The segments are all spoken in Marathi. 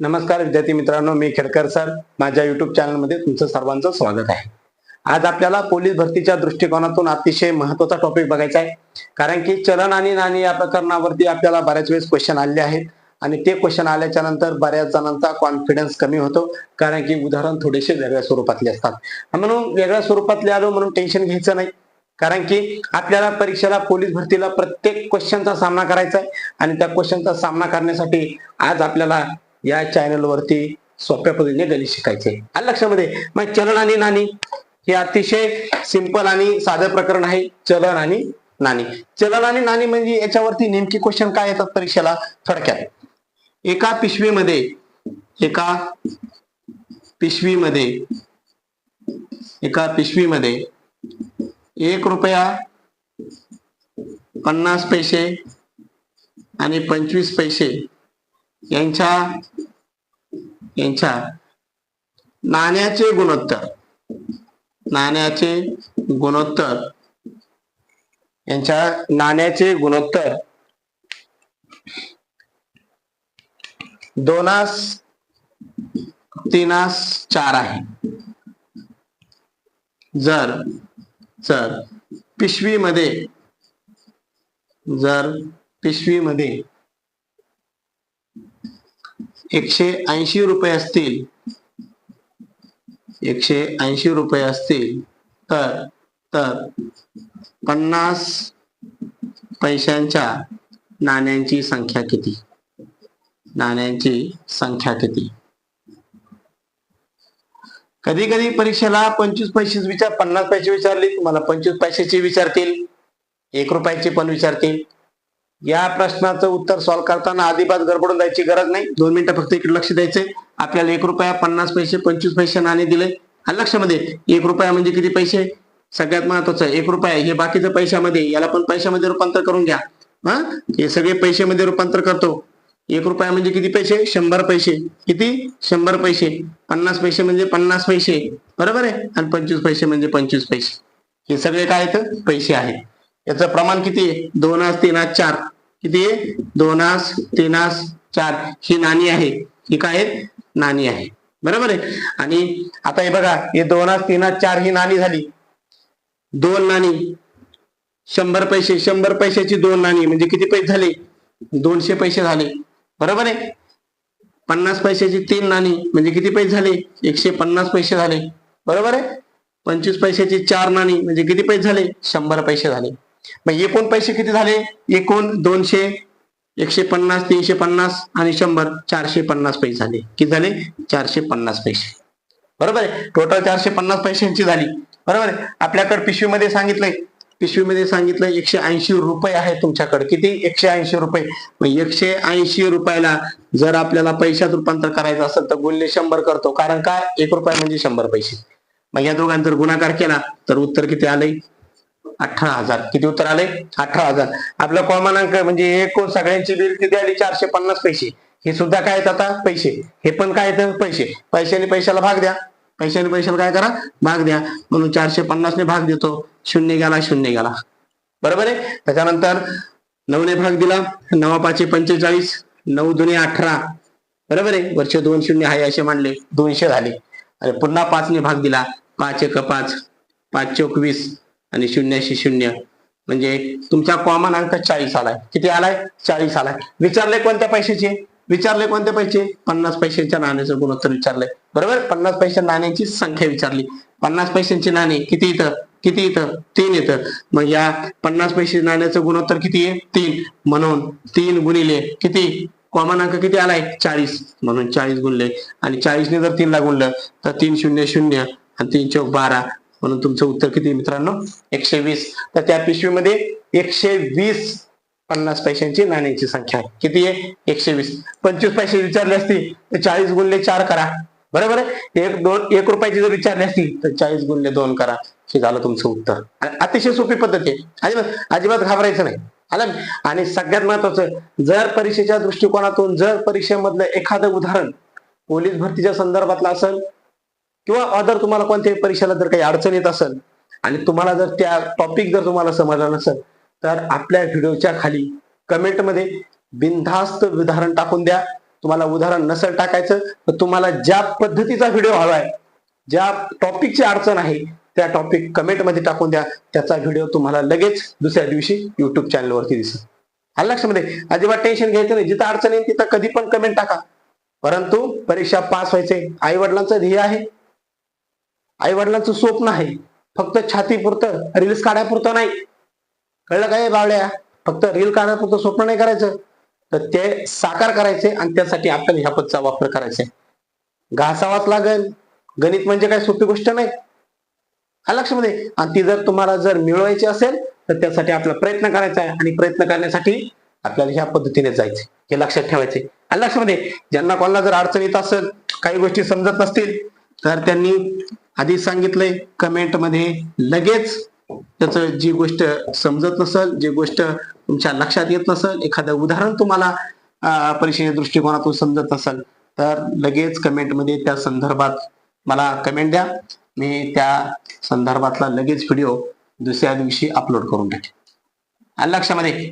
नमस्कार विद्यार्थी मित्रांनो मी खेडकर सर. माझ्या युट्यूब चॅनलमध्ये तुमचं सर्वांचं स्वागत आहे. आज आपल्याला पोलीस भरतीच्या दृष्टिकोनातून अतिशय महत्त्वाचा टॉपिक बघायचा आहे. कारण की चलन आणि नाणी या प्रकरणावरती आपल्याला बऱ्याच वेळेस क्वेश्चन आले आहेत. आणि ते क्वेश्चन आल्याच्यानंतर बऱ्याच जणांचा कॉन्फिडन्स कमी होतो. कारण की उदाहरण थोडेसे वेगळ्या स्वरूपातले असतात. म्हणून वेगळ्या स्वरूपातले आलो म्हणून टेन्शन घ्यायचं नाही. कारण की आपल्याला परीक्षेला पोलीस भरतीला प्रत्येक क्वेश्चनचा सामना करायचा आहे. आणि त्या क्वेश्चनचा सामना करण्यासाठी आज आपल्याला या चॅनलवरती सोप्या पद्धतीने गणित शिकायचे आणि लक्षामध्ये? मग चलन आणि नाणी. हे अतिशय सिंपल आणि साधं प्रकरण आहे. चलन आणि नाणी. चलन आणि नाणी म्हणजे याच्यावरती नेमकी क्वेश्चन काय येतात परीक्षेला? थोडक्यात. एका पिशवीमध्ये एका पिशवीमध्ये एका पिशवीमध्ये एक रुपया पन्नास पैसे आणि पंचवीस पैसे यांच्या यांच्या नाण्याचे गुणोत्तर नाण्याचे गुणोत्तर यांच्या नाण्याचे गुणोत्तर दोनास तीनास चार आहे. जर जर पिशवीमध्ये जर पिशवीमध्ये एकशे ऐंशी रुपये असतील. एकशे ऐंशी रुपये असतील. तर तर पन्नास पैशांच्या नाण्यांची संख्या किती? नाण्यांची संख्या किती? कधी कधी परीक्षेला पंचवीस पैसे विचार पन्नास पैसे विचारले तुम्हाला पंचवीस पैशाचे विचारतील. एक रुपयाचे पण विचारतील. या प्रश्नाचं उत्तर सॉल्व्ह करताना अजिबात गडबडून जायची गरज नाही. दोन मिनिटं फक्त इकडे लक्ष द्यायचंय. आपल्याला एक रुपया पन्नास पैसे पंचवीस पैसे नाणे दिले. आणि लक्षामध्ये एक रुपया म्हणजे किती पैसे? सगळ्यात महत्वाचं एक रुपया हे बाकीचं पैशामध्ये याला पण पैशामध्ये रूपांतर करून घ्या. हा? हे सगळे पैशामध्ये रूपांतर करतो. एक रुपया म्हणजे किती पैसे? शंभर पैसे. किती? शंभर पैसे. पन्नास पैसे म्हणजे पन्नास पैसे. बरोबर आहे? आणि पंचवीस पैसे म्हणजे पंचवीस पैसे. हे सगळे काय आहेत? पैसे आहेत. याचं प्रमाण किती? आहे दोनास तीनास चार. किती? आहे दोनास तीनास चार. ही नाणी आहे. ही काय आहेत? नाणी आहे. बरोबर आहे? आणि आता हे बघा हे दोनास तीनास चार ही नाणी झाली. दोन नाणी. शंभर पैसे. शंभर पैशाची दोन नाणी. म्हणजे किती पैसे झाले? दोनशे पैसे झाले. बरोबर आहे? पन्नास पैशाची तीन नाणी. म्हणजे किती पैसे झाले? एकशे पन्नास पैसे झाले. बरोबर आहे? पंचवीस पैशाची चार नाणी. म्हणजे किती पैसे झाले? शंभर पैसे झाले. मग एकूण पैसे किती झाले? एकूण दोनशे एकशे पन्नास तीनशे पन्नास आणि शंभर चारशे पन्नास पैसे झाले. किती झाले? चारशे पन्नास पैसे. बरोबर आहे? टोटल चारशे पन्नास पैशांची झाली. बरोबर आहे? आपल्याकडे पिशवीमध्ये सांगितलंय. पिशवीमध्ये सांगितलं एकशे ऐंशी रुपये आहे तुमच्याकडे. किती? एकशे ऐंशी रुपये. मग एकशे ऐंशी रुपयाला जर आपल्याला पैशात रूपांतर करायचं असेल तर गुणले शंभर करतो. कारण काय एक रुपया म्हणजे शंभर पैसे. मग या दोघांचा जर गुणाकार केला तर उत्तर किती आलंय? अठरा हजार. किती उत्तर आले? अठरा हजार. आपलं कॉमन अंक म्हणजे एकूण सगळ्यांची बिल किती आली? चारशे पन्नास पैसे. हे सुद्धा काय आहेत आता? पैसे. हे पण काय येतं पैसे. पैशाने पैशाला भाग द्या. पैशाने पैशाला काय करा? भाग द्या. म्हणून चारशे पन्नासने भाग देतो. शून्य गेला शून्य गेला बरोबर आहे? त्याच्यानंतर नऊने भाग दिला. नवा पाचशे पंचेचाळीस. नऊ दुने अठरा. बरोबर आहे? वर्ष दोन शून्य आहे असे मानले. दोनशे झाले. आणि पुन्हा पाचने भाग दिला. पाच एक पाच. पाच चोक वीस आणि शून्याशी शून्य. म्हणजे तुमचा कॉमन अंक चाळीस आलाय. किती आलाय? चाळीस आलाय. विचारले कोणत्या पैशाचे? विचारले कोणते पैसे? पन्नास पैशांच्या नाण्याचं गुणोत्तर विचारलंय. बरोबर? पन्नास पैसे नाण्याची संख्या विचारली. पन्नास पैशांची नाणी किती इथं? किती इथं? तीन येतं मग या पन्नास पैसे नाण्याचं गुणोत्तर किती आहे? तीन. म्हणून तीन गुणिले किती? कॉमन अंक किती आलाय? चाळीस. म्हणून चाळीस गुणले. आणि चाळीसने जर तीनला गुणलं तर तीन शून्य शून्य आणि तीन चौक बारा. म्हणून तुमचं उत्तर किती मित्रांनो? एकशे वीस तर त्या पिशवीमध्ये एकशे वीस पन्नास पैशांची नाण्यांची संख्या आहे. किती आहे? एकशे वीस पंचवीस पैसे विचारले असतील तर चाळीस गुणले चार करा. बरोबर आहे? एक दोन एक रुपयाची जर विचारले असतील तर चाळीस गुणले दोन करा. हे झालं तुमचं उत्तर. अतिशय सोपी पद्धत आहे. अजिबात अजिबात घाबरायचं नाही. आलं? आणि सगळ्यात महत्वाचं जर परीक्षेच्या दृष्टिकोनातून जर परीक्षेमधलं एखादं उदाहरण पोलीस भरतीच्या संदर्भातलं असेल किंवा अदर तुम्हाला कोणत्याही परीक्षेला जर काही अडचण येत असेल आणि तुम्हाला जर त्या टॉपिक जर तुम्हाला समजला नसेल तर आपल्या व्हिडिओच्या खाली कमेंटमध्ये बिनधास्त उदाहरण टाकून द्या. तुम्हाला उदाहरण नसेल टाकायचं तर तुम्हाला ज्या पद्धतीचा व्हिडिओ हवाय ज्या टॉपिकची अडचण आहे त्या टॉपिक कमेंटमध्ये टाकून द्या. त्याचा व्हिडिओ तुम्हाला लगेच दुसऱ्या दिवशी युट्यूब चॅनलवरती दिसेल. आलं लक्षामध्ये अजिबात टेन्शन घ्यायचं नाही. जिथं अडचण येईल तिथं कधी पण कमेंट टाका. परंतु परीक्षा पास व्हायचे. आई वडिलांचं ध्येय आहे. आई वडिलांचं स्वप्न आहे. फक्त छाती पुरतं रील्स काढायपुरतं नाही. कळलं काय बावड्या? फक्त रील काढण्यापुरतं स्वप्न नाही करायचं. तर ते साकार करायचे आणि त्यासाठी आपल्याला ह्या पदचा वापर करायचा आहे. घासावाच लागेल. गणित म्हणजे काय सोपी गोष्ट नाही. हा लक्षामध्ये. आणि ती जर तुम्हाला जर मिळवायची असेल तर त्यासाठी आपला प्रयत्न करायचा आहे आणि प्रयत्न करण्यासाठी आपल्याला ह्या पद्धतीने जायचे हे लक्षात ठेवायचे आणि लक्षामध्ये ज्यांना कोणाला जर अडचण येत असेल काही गोष्टी समजत नसतील तर त्यांनी आधी सांगितलंय कमेंटमध्ये लगेच त्याच जी गोष्ट समजत नसेल जी गोष्ट तुमच्या लक्षात येत नसेल एखादं उदाहरण तुम्हाला परीक्षेच्या दृष्टिकोनातून समजत नसेल तर लगेच कमेंटमध्ये त्या संदर्भात मला कमेंट द्या. मी त्या संदर्भातला लगेच व्हिडिओ दुसऱ्या दिवशी अपलोड करून टाकेन. आणि लक्षामध्ये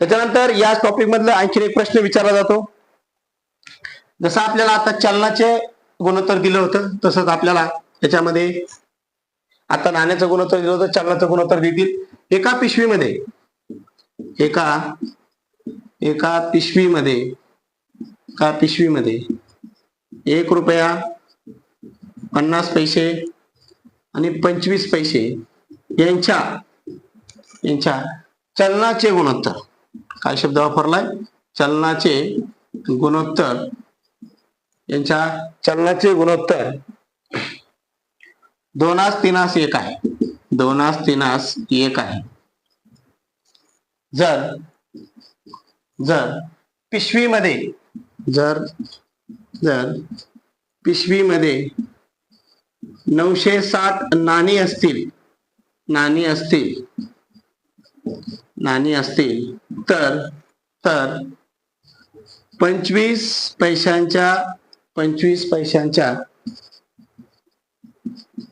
त्याच्यानंतर याच टॉपिक मधला आणखी एक प्रश्न विचारला जातो. जसं आपल्याला आता चलनाचे गुणोत्तर दिलं होतं तसंच आपल्याला त्याच्यामध्ये आता नाण्याचं गुणोत्तर दिलं होतं चलनाचं गुणोत्तर देतील. एका पिशवीमध्ये एका एका पिशवीमध्ये एका पिशवीमध्ये एक रुपया पन्नास पैसे आणि पंचवीस पैसे यांच्या यांच्या चलनाचे गुणोत्तर. काय शब्द वापरलाय? चलनाचे गुणोत्तर यांच्या चलनाचे गुणोत्तर दोनास तीनास एक आहे. दोनास तीनास एक आहे. जर जर पिशवीमध्ये जर जर पिशवीमध्ये नऊशे सात नाणी असतील नाणी असतील नाणी असतील तर तर पंचवीस पैशांच्या पंचवीस पैशांच्या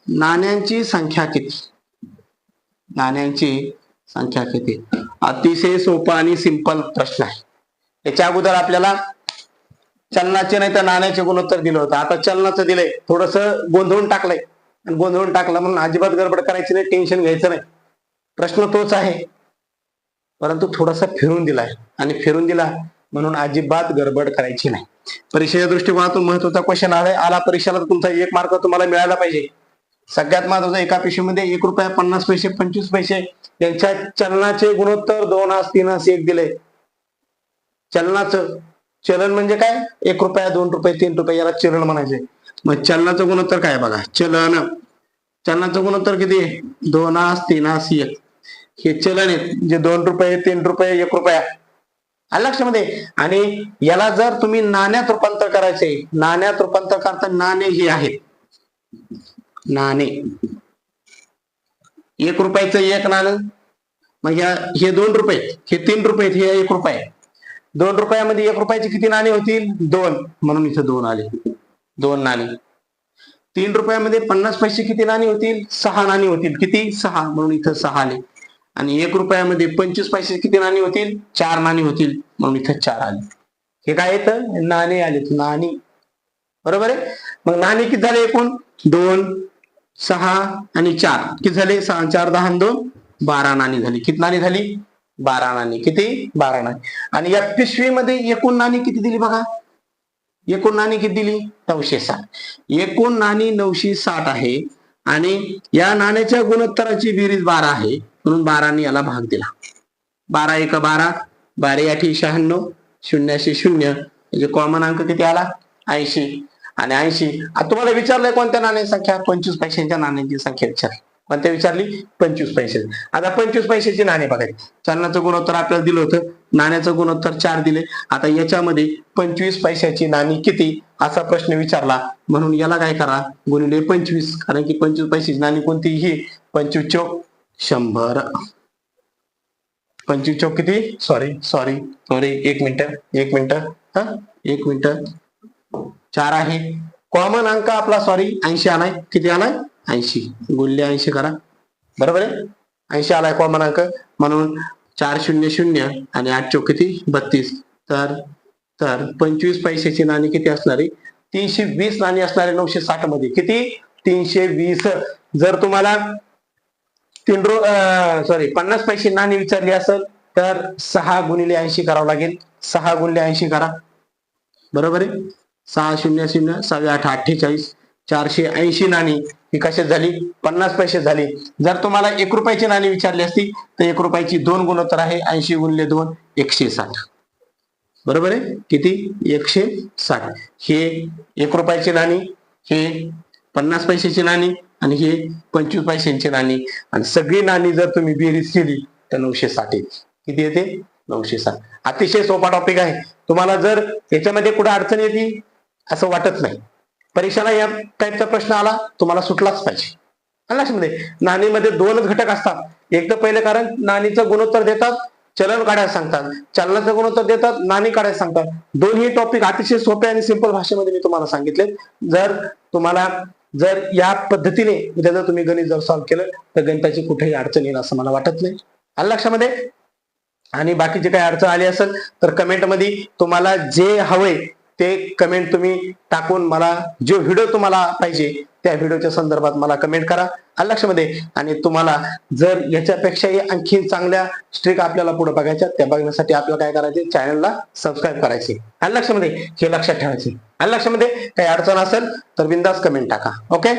नाण्यांची संख्या किती? नाण्यांची संख्या किती? अतिशय सोपा आणि सिंपल प्रश्न आहे. याच्या अगोदर आपल्याला चलनाचे नाही तर नाण्याचे गुणोत्तर दिलं होतं. आता चलनाचं दिलंय. थोडस गोंधळून टाकलंय. आणि गोंधळून टाकलं म्हणून अजिबात गडबड करायची नाही टेन्शन घ्यायचं नाही. प्रश्न तोच आहे. परंतु थोडासा फिरून दिलाय. आणि फिरून दिला म्हणून अजिबात गडबड करायची नाही. परीक्षेच्या दृष्टिकोनातून महत्त्वाचा क्वेश्चन आलाय. आला परीक्षेला तुमचा एक मार्क तुम्हाला मिळाला पाहिजे. सगळ्यात महत्वाचं एका पिशवीमध्ये एक रुपया पन्नास पैसे पंचवीस पैसे यांच्या चलनाचे गुणोत्तर दोन आस तीन आस एक दिले. चलनाचं. चलन म्हणजे काय? एक रुपया दोन रुपये तीन रुपये याला चलन म्हणायचे. मग चलनाचं गुणोत्तर काय बघा? चलन. चलनाचं गुणोत्तर किती आहे? दोन आस तीन आस एक. हे चलन आहेत. जे दोन रुपये तीन रुपये एक रुपया. लक्षामध्ये? आणि याला जर तुम्ही नाण्यात रूपांतर करायचे नाण्यात रूपांतर करता नाणे हे आहेत. नाणे. एक रुपयाचं एक नाणं मग या हे दोन रुपये हे तीन रुपये हे एक रुपये. दोन रुपयामध्ये एक रुपयाचे किती नाणे होतील? दोन. म्हणून इथं दोन आले. दोन नाणे. तीन रुपयामध्ये पन्नास पैसे किती नाणी होतील? सहा नाणी होतील. किती? सहा. म्हणून इथं सहा आले. आणि एक रुपयामध्ये पंचवीस पैसे किती नाणी होतील? चार नाणी होतील. म्हणून इथं चार आले. हे काय येतं? नाणे आले नाणी. बरोबर आहे? मग नाणी किती झाले एकूण? दोन सहा आणि चार. किती झाले? सहा चार दहा दोन? बारा नाणी झाली. किती नाणी झाली? बारा नाणी. किती? बारा नाणी. आणि या पिशवीमध्ये एकूण नाणी किती दिली बघा? एकूण नाणी किती दिली? नऊशे साठ. एकूण नाणी नऊशे साठ आहे. आणि या नाण्याच्या गुणोत्तराची बेरीज बारा आहे. म्हणून बाराने याला भाग दिला. बारा एक बारा बारा आठी शहाण्णव शून्याशी शून्य. म्हणजे कॉमन अंक किती आला? ऐंशी. आणि ऐंशी. आता तुम्हाला विचारलंय कोणत्या नाण्याची संख्या? पंचवीस पैशांच्या नाण्यांची संख्या विचारली कोणत्या विचारली? पंचवीस पैसे. आता पंचवीस पैशाची नाणे बघायची. चलनाचं गुणोत्तर आपल्याला दिलं होतं. नाण्याचं गुणोत्तर चार दिले. आता याच्यामध्ये पंचवीस पैशाची नाणी किती? असा प्रश्न विचारला. म्हणून याला काय करा? गुणिले पंचवीस. कारण की पंचवीस पैशाची नाणी कोणती? ही. पंचवीस चौक. शंभर. पंचवीस चौक किती? सॉरी सॉरी सॉरी एक मिनिट एक मिनिट. हा एक मिनिट. चार आहे. कॉमन अंक आपला सॉरी ऐंशी आलाय. किती आलाय? ऐंशी. गुल्ले ऐंशी करा. बरोबर आहे? ऐंशी आलाय कॉमन अंक. म्हणून चार शून्य शून्य आणि आठ चौक किती? बत्तीस. तर तर पंचवीस पैशाची नाणी किती असणारी? तीनशे वीस नाणी असणारे नऊशे साठमध्ये. किती? तीनशे वीस. जर तुम्हाला तीन रो सॉरी पन्नास पैसे नाणी विचारली असेल तर सहा गुणिले ऐंशी करावं लागेल. सहा गुणिले ऐंशी करा. बरोबर आहे? सहा शून्य शून्य सहावे आठ अठ्ठेचाळीस चारशे ऐंशी नाणी. ही कशात झाली? पन्नास पैसे झाली. जर तुम्हाला एक रुपयाची नाणी विचारली असती तर एक रुपयाची दोन गुणोत्तर आहे ऐंशी गुणले दोन एकशे साठ. बरोबर आहे? किती? एकशे साठ. हे एक रुपयाची नाणी हे पन्नास पैशाची नाणी आणि हे पंचवीस पैशांची नाणी. आणि सगळी नाणी जर तुम्ही बेरीज केली तर नऊशे साठ येते किती येते? नऊशे साठ. अतिशय सोपा टॉपिक आहे. तुम्हाला जर याच्यामध्ये कुठे अडचण येते असं वाटत नाही. परीक्षेला या टाईपचा प्रश्न आला तुम्हाला सुटलाच पाहिजे. आलं लक्षामध्ये नाणीमध्ये दोनच घटक असतात. एक तर पहिले कारण नाणीचं गुणोत्तर देतात चलन काढायला सांगतात. चलनाचं गुणोत्तर देतात नाणी काढायला सांगतात. दोन्ही टॉपिक अतिशय सोप्या आणि सिंपल भाषेमध्ये मी तुम्हाला सांगितले जर तुम्हाला जर या पद्धतीने उद्या जर तुम्ही गणित जर सॉल्व्ह केलं तर गणिताची कुठेही अडचण येईल असं मला वाटत नाही. आलं लक्षामध्ये? आणि बाकीची काही अडचण आली असेल तर कमेंटमध्ये तुम्हाला जे हवंय ते कमेंट तुम्ही टाकून मला जो व्हिडिओ तुम्हाला पाहिजे त्या व्हिडिओच्या संदर्भात मला कमेंट करा. आलं लक्षामध्ये? आणि तुम्हाला जर याच्यापेक्षाही आणखी चांगल्या स्ट्रिक आपल्याला पुढे बघायच्या त्या बघण्यासाठी आपल्याला काय करायचे? चॅनलला सबस्क्राईब करायचे आलं लक्षामध्ये? हे लक्षात ठेवायचे आणि लक्षामध्ये काही अडचण असेल तर बिंदास कमेंट टाका. ओके